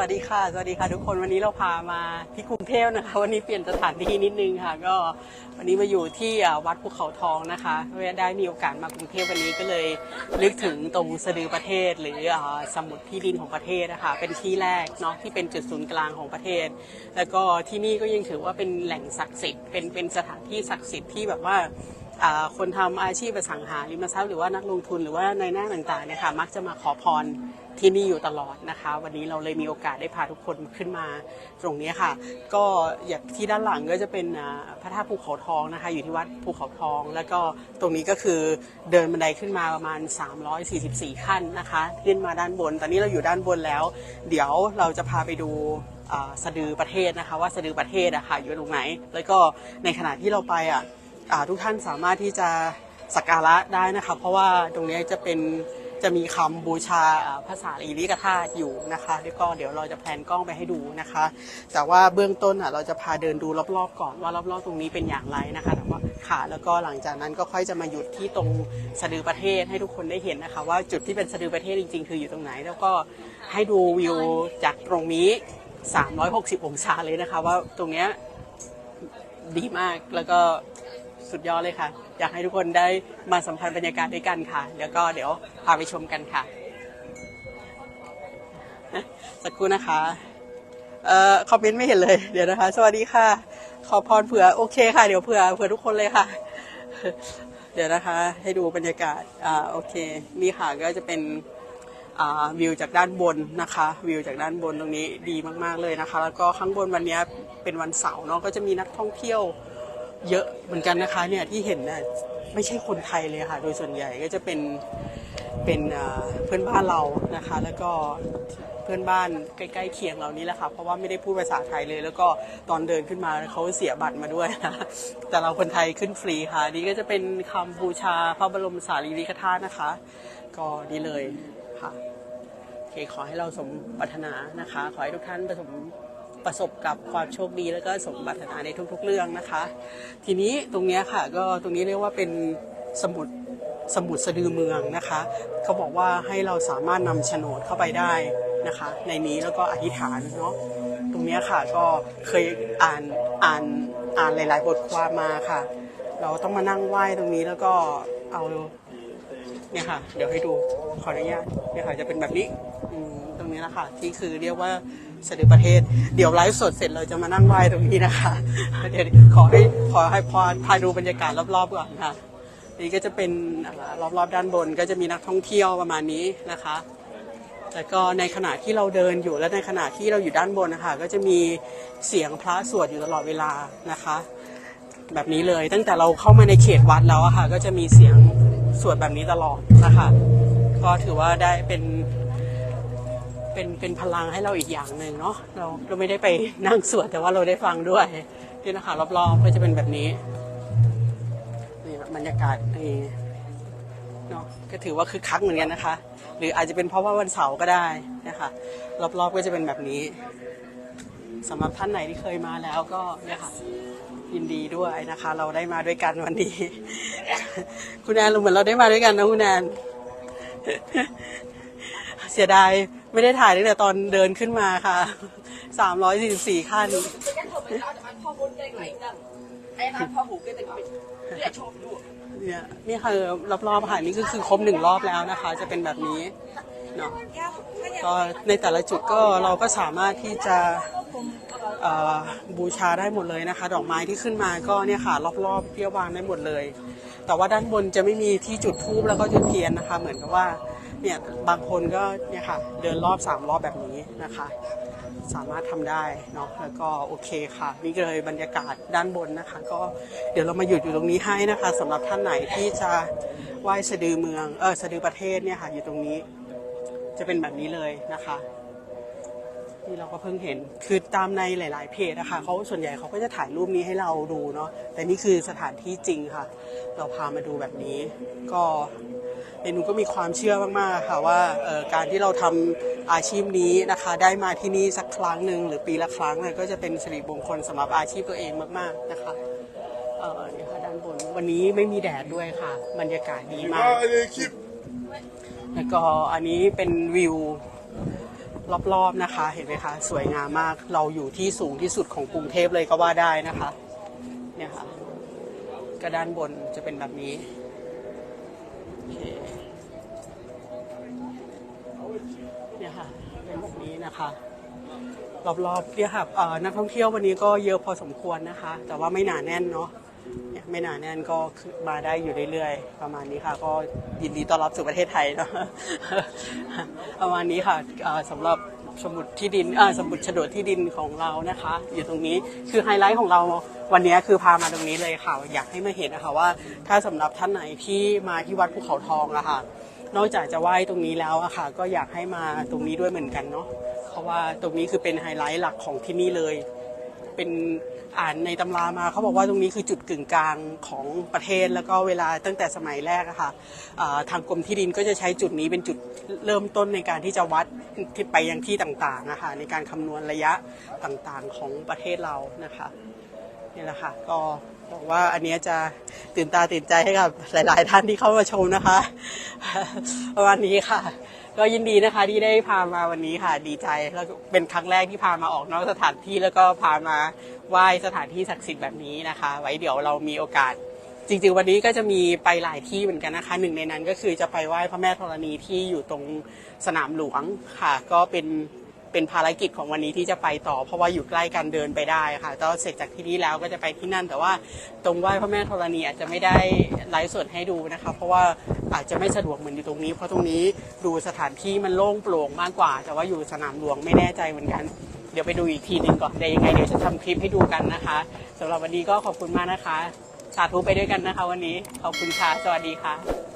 วัสดีค่ะ สวัสดีค่ะทุกคนวันนี้เราพามาที่กรุงเทพนะคะ วันนี้เปลี่ยนสถานที่นิดนึงค่ะ ก็วันนี้มาอยู่ที่วัดภูเขาทองนะคะได้มีโอกาสมากรุงเทพวันนี้ก็เลยนึกถึงตรงสะดือประเทศ หรือสมุดที่ดินของประเทศนะคะเป็นที่แรกเนาะที่เป็นจุดศูนย์กลางของประเทศ แล้วก็ที่นี่ก็ยังถือว่าเป็นแหล่งศักดิ์สิทธิ์เป็นเป็นสถานที่ศักดิ์สิทธิ์ที่แบบว่า คนทำอาชีพอสังหาริมทรัพย์หรือว่านักลงทุนหรือว่าในหน้าต่างๆเนี่ยค่ะมักจะมาขอพรที่นี่อยู่ตลอดนะคะ วันนี้เราเลยมีโอกาสได้พาทุกคนขึ้นมาตรงนี้ค่ะ ก็อย่างที่ด้านหลังก็จะเป็นพระธาตุภูเขาทองนะคะ อยู่ที่วัดภูเขาทอง แล้วก็ตรงนี้ก็คือเดินบันไดขึ้นมาประมาณ 344 ขั้นนะคะขึ้นมาด้านบน ตอนนี้เราอยู่ด้านบนแล้ว เดี๋ยวเราจะพาไปดูสะดือประเทศนะคะ ว่าสะดือประเทศอะค่ะอยู่ตรงไหน แล้วก็ในขณะที่เราไปอะ ทุกท่านสามารถที่จะสักการะได้นะคะ เพราะว่าตรงนี้จะเป็นจะมีคำบูชาภาษาอีริกธาตุอยู่นะคะแล้วก็เดี๋ยวเราจะแพนกล้องไปให้ดูนะคะ แต่ว่าเบื้องต้นอะเราจะพาเดินดูรอบๆ ก่อนว่ารอบๆ ตรงนี้เป็นอย่างไรนะคะแต่ว่าค่ะแล้วก็หลังจากนั้นก็ค่อยจะมาหยุดที่ตรงสะดือประเทศให้ทุกคนได้เห็นนะคะ ว่าจุดที่เป็นสะดือประเทศจริง ๆ คืออยู่ตรงไหน แล้วก็ให้ดูวิวจากตรงนี้ 360 องศาเลยนะคะ ว่าตรงเนี้ยดีมากแล้วก็ สุดยอดเลยค่ะ อยากให้ทุกคนได้มาสัมผัสบรรยากาศด้วยกันค่ะ แล้วก็เดี๋ยวพาไปชมกันค่ะ สักครู่นะคะเอ่อคอมเมนต์ไม่เห็นเลยเดี๋ยวนะคะ สวัสดีค่ะ ขอพรเผื่อโอเคค่ะ เดี๋ยวเผื่อเผื่อทุกคนเลยค่ะ เดี๋ยวนะคะ ให้ดูบรรยากาศอ่าโอเคนี่ค่ะก็จะเป็นอ่าวิวจากด้านบนนะคะ วิวจากด้านบนตรงนี้ดีมาก ๆ เลยนะคะ แล้วก็ข้างบนวันนี้เป็นวันเสาร์เนาะก็จะมีนักท่องเที่ยว เยอะเหมือนกันนะคะเนี่ยที่เห็นน่ะไม่ใช่คนไทยเลยค่ะ โดยส่วนใหญ่ก็จะเป็นเป็นเพื่อนบ้านเรานะคะ แล้วก็เพื่อนบ้านใกล้ๆเคียงเรานี่แหละค่ะเพราะว่าไม่ได้พูดภาษาไทยเลย แล้วก็ตอนเดินขึ้นมาเขาเสียบัตรมาด้วยนะแต่เราคนไทยขึ้นฟรีค่ะนี่ก็จะเป็นคำบูชาพระบรมสารีริกธาตุนะคะ ก็นี่เลยค่ะโอเคขอให้เราสมปรารถนานะคะ ขอให้ทุกท่านประสบ ประสบกับความโชคดีแล้วก็สมปรารถนาในทุกๆเรื่องนะคะ ทีนี้ตรงนี้ค่ะก็ตรงนี้เรียกว่าเป็นสมุดสมุดสะดือเมืองนะคะ เขาบอกว่าให้เราสามารถนำโฉนดเข้าไปได้นะคะ ในนี้แล้วก็อธิษฐานเนาะตรงนี้ค่ะก็เคยอ่านอ่านอ่านหลาย ๆ บทความมาค่ะ เราต้องมานั่งไหว้ตรงนี้แล้วก็เอา เนี่ยค่ะ เดี๋ยวให้ดูขออนุญาตเนี่ยค่ะจะเป็นแบบนี้ตรงนี้นะคะที่คือเรียกว่าสด็จประเทศ เดี๋ยวไลฟ์สดเสร็จเราจะมานั่งไหว้ตรงนี้นะคะเดี๋ยวขอให้ขอให้พอพาดูบรรยากาศรอบๆก่อนค่ะนี่ก็จะเป็นอ่ารอบๆด้านบนก็จะมีนักท่องเที่ยวประมาณนี้นะคะแล้วก็ในขณะที่เราเดินอยู่และในขณะที่เราอยู่ด้านบนนะคะก็จะมีเสียงพระสวดอยู่ตลอดเวลานะคะ แบบนี้เลยตั้งแต่เราเข้ามาในเขตวัดแล้วอะค่ะก็จะมีเสียง สวดแบบนี้ตลอดนะคะ ก็ถือว่าได้เป็นเป็นเป็นพลังให้เราอีกอย่างหนึ่งเนาะเราเราไม่ได้ไปนั่งสวดแต่ว่าเราได้ฟังด้วยนี่นะคะรอบๆก็จะเป็นแบบนี้นี่บรรยากาศนี่เนาะก็ถือว่าคึกคักเหมือนกันนะคะ หรืออาจจะเป็นเพราะว่าวันเสาร์ก็ได้นะคะรอบๆก็จะเป็นแบบนี้ สำหรับท่านไหนที่เคยมาแล้วก็เนี่ยค่ะยินดีด้วยนะคะ เราได้มาด้วยกันวันนี้ คุณแอนเราเหมือนเราได้มาด้วยกันนะคุณแอนเสียดายไม่ได้ถ่ายตั้งแต่ตอนเดินขึ้นมาค่ะ344ขั้น cái thôi mình cho anh kho bốn cây này nè em ăn kho hủ cây này mình để cho đủ เนี่ยนี่คือรอบๆค่ะนี่ก็คือครบหนึ่งรอบแล้วนะคะ จะเป็นแบบนี้เนาะก็ในแต่ละจุดก็เราก็สามารถที่จะ บูชาได้หมดเลยนะคะ ดอกไม้ที่ขึ้นมาก็เนี่ยค่ะ รอบๆเพี้ยววางได้หมดเลย แต่ว่าด้านบนจะไม่มีที่จุดทูบแล้วก็จุดเทียนนะคะ เหมือนกับว่าเนี่ยบางคนก็เนี่ยค่ะ เดินรอบสามรอบแบบนี้นะคะ สามารถทำได้เนาะแล้วก็โอเคค่ะนี่เลยบรรยากาศด้านบนนะคะ ก็เดี๋ยวเรามาหยุดอยู่ตรงนี้ให้นะคะสำหรับท่านไหนที่จะไหว้สะดือเมืองเออสะดือประเทศเนี่ยค่ะ อยู่ตรงนี้จะเป็นแบบนี้เลยนะคะ นี่เราก็เพิ่งเห็นคือตามในหลาย ๆ เพจนะคะเขาส่วนใหญ่เขาก็จะถ่ายรูปนี้ให้เราดูเนาะแต่นี่คือสถานที่จริงค่ะ เราพามาดูแบบนี้ ก็เมนูก็มีความเชื่อมาก ๆ ค่ะว่าเอ่อการที่เราทำอาชีพนี้นะคะ ได้มาที่นี่สักครั้งหนึ่งหรือปีละครั้งเนี่ยก็จะเป็นสิริมงคลสำหรับอาชีพตัวเองมาก ๆ นะคะเออนี่ค่ะด้านบนวันนี้ไม่มีแดดด้วยค่ะ บรรยากาศดีมากแล้วก็อันนี้เป็นวิว รอบๆนะคะ เห็นไหมคะ สวยงามมากเราอยู่ที่สูงที่สุดของกรุงเทพเลยก็ว่าได้นะคะเนี่ยค่ะก็ด้านบนจะเป็นแบบนี้โอเคเนี่ยค่ะเป็นแบบนี้นะคะรอบๆเนี่ยค่ะนักท่องเที่ยววันนี้ก็เยอะพอสมควรนะคะ แต่ว่าไม่หนาแน่นเนาะ เนี่ยไม่หนาแน่นก็มาได้อยู่เรื่อยๆ ประมาณนี้ค่ะ ก็ยินดีต้อนรับสู่ประเทศไทยเนาะประมาณนี้ค่ะสำหรับสมุดที่ดินสมุดโฉนดที่ดินของเรานะคะ อยู่ตรงนี้คือไฮไลท์ของเราวันนี้คือพามาตรงนี้เลยค่ะ อยากให้มาเห็นนะคะว่า ถ้าสำหรับท่านไหนที่มาที่วัดภูเขาทองอะค่ะ นอกจากจะไหว้ตรงนี้แล้วอะค่ะ ก็อยากให้มาตรงนี้ด้วยเหมือนกันเนาะเพราะว่าตรงนี้คือเป็นไฮไลท์หลักของที่นี่เลย เป็นอ่านในตำรามาเขาบอกว่าตรงนี้คือจุดกึ่งกลางของประเทศแล้วก็เวลาตั้งแต่สมัยแรกอะค่ะอ่าทางกรมที่ดินก็จะใช้จุดนี้เป็นจุดเริ่มต้นในการที่จะวัดที่ไปยังที่ต่างๆนะคะในการคำนวณระยะต่างๆของประเทศเรานะคะนี่แหละค่ะก็บอกว่าอันเนี้ยจะตื่นตาตื่นใจให้กับหลาย ๆ ท่านที่เข้ามาชมนะคะ ประมาณนี้ค่ะ ก็ยินดีนะคะที่ได้พามาวันนี้ค่ะดีใจแล้วก็เป็นครั้งแรกที่พามาออกนอกสถานที่แล้วก็พามาไหว้สถานที่ศักดิ์สิทธิ์แบบนี้นะคะ ไว้เดี๋ยวเรามีโอกาส จริงๆวันนี้ก็จะมีไปหลายที่เหมือนกันนะคะ หนึ่งในนั้นก็คือจะไปไหว้พระแม่ธรณีที่อยู่ตรงสนามหลวงค่ะ ก็เป็น เป็นภารกิจของวันนี้ที่จะไปต่อ เพราะว่าอยู่ใกล้กันเดินไปได้ค่ะก็เสร็จจากที่นี่แล้วก็จะไปที่นั่น แต่ว่าตรงไหว้พระแม่ธรณีอาจจะไม่ได้ไลฟ์สดให้ดูนะคะ เพราะว่าอาจจะไม่สะดวกเหมือนอยู่ตรงนี้ เพราะตรงนี้ดูสถานที่มันโล่งโปร่งมากกว่า แต่ว่าอยู่สนามหลวงไม่แน่ใจเหมือนกัน เดี๋ยวไปดูอีกทีหนึ่งก่อนเดี๋ยวยังไงเดี๋ยวจะทำคลิปให้ดูกันนะคะสำหรับวันนี้ก็ขอบคุณมากนะคะ สาธุไปด้วยกันนะคะ วันนี้ขอบคุณค่ะสวัสดีค่ะ